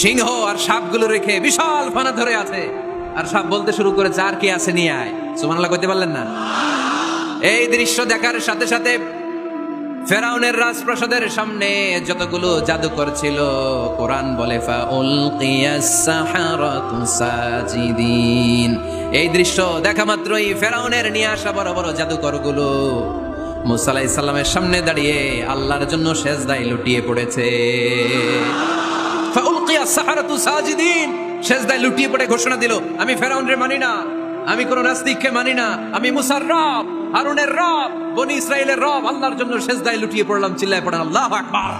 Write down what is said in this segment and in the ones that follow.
সিংহ আর সাপগুলো রেখে বিশাল ফানা ধরে আছে। আর সাপ বলতে শুরু করেছে আর কি আছে নিয়ে আয়। সুমানাল্লাহ কইতে পারলেন না? এই দৃশ্য দেখার সাথে সাথে ফেরাউনের রাজপ্রাসাদের সামনে যতগুলো জাদুকর ছিল, কোরআন বলে এই দৃশ্য দেখা মাত্রই ফেরাউনের নিয়ে আসা বড় বড় জাদুকরগুলো। মুসা আলাইহিস সালামের সামনে দাঁড়িয়ে আল্লাহর জন্য সেজদায় লুটিয়ে পড়েছে। লুটিয়ে পড়ে ঘোষণা দিল, আমি মানি না, আমি কোন নাস্তিককে মানি না, আমি মুসার রব, হারুনের রব, বনি ইসরায়েলের রব। আল্লাহর জন্য লুটিয়ে পড়লাম, চিল্লায় আল্লাহ আকবার।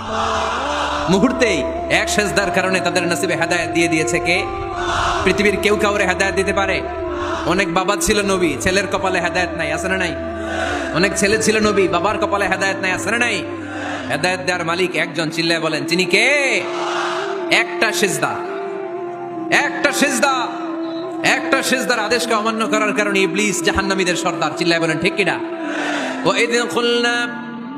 মুহূর্তেই এক সেজদার কারণে তাদের নসিবে হেদায়েত দিয়ে দিয়েছে কে? পৃথিবীর কেউ কাউরে হেদায়েত দিতে পারে? অনেক বাবা ছিল নবী, ছেলের কপালে হেদায়েত নাই, আছে না নাই? অনেক ছেলে ছিল নবী, বাবার কপালে হেদায়েত নাই, আছে না নাই? হেদায়েত দেওয়ার মালিক একজন, চিল্লায় বলেন, তিনি কে? একটা সেজদা একটা সেজদা একটা সেজদার আদেশকে অমান্য করার কারণে ইবলিস জাহান্নামীদের সর্দার চিল্লায় বলেন ঠিক কিনা ও এদিন খুলনা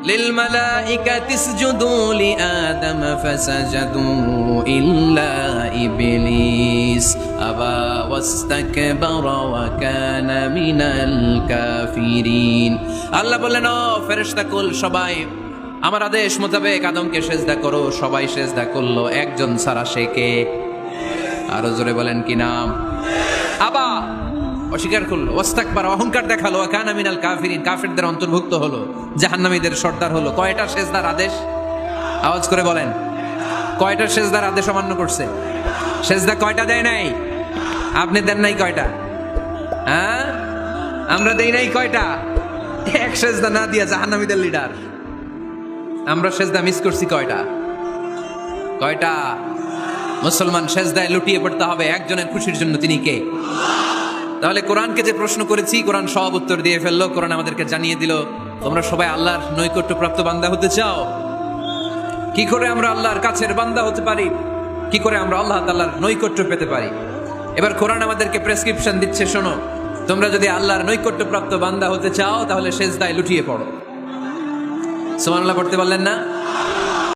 للملائكة اسجدوا لآدم فسجدوا إلا إبليس أبى واستكبر وكان من الكافرين আল্লাহ বললেন ও ফেরেশতা কুল সবাই আমার আদেশ মোতাবেক আদমকে সেজদা করো, সবাই সেজদা করল, একজন সারা কে? আরও জোরে বলেন কি নাম? আবা, অস্বীকার করল ওস্তাকবার অহংকার দেখাল কানা মিনাল কাফিরিন, কাফিরদের অন্তর্ভুক্ত হলো, জাহান্নামীদের সর্দার হলো। কয়টা সেজদার আদেশ? আওয়াজ করে বলেন। কয়টা সেজদার আদেশ অমান্য করছে? সেজদা কয়টা দেয় নাই? আপনি দেন নাই কয়টা? হ্যাঁ? আমরা দেই নাই কয়টা? এক সেজদা না দিয়া জাহান্নামীদের লিডার। আমরা সেজদা মিস করছি কয়টা? কয়টা? মুসলমান সেজদায় লুটিয়ে পড়তে হবে, একজনের খুশির জন্য তিনি কে? তাহলে কোরআনকে যে প্রশ্ন করেছি, কোরআন সব উত্তর দিয়ে ফেলল, কোরআন আমাদেরকে জানিয়ে দিল, তোমরা সবাই আল্লাহর নৈকট্য প্রাপ্ত বান্দা হতে চাও? কি করে আমরা আল্লাহর কাছের বান্দা হতে পারি? কি করে আমরা আল্লাহ তাল্লাহর নৈকট্য পেতে পারি? এবার কোরআন আমাদেরকে প্রেসক্রিপশন দিচ্ছে, শোনো, তোমরা যদি আল্লাহর নৈকট্য প্রাপ্ত বান্দা হতে চাও, তাহলে সেজদায় লুটিয়ে পড়ো। সুবহানাল্লাহ পড়তে পারলেন না?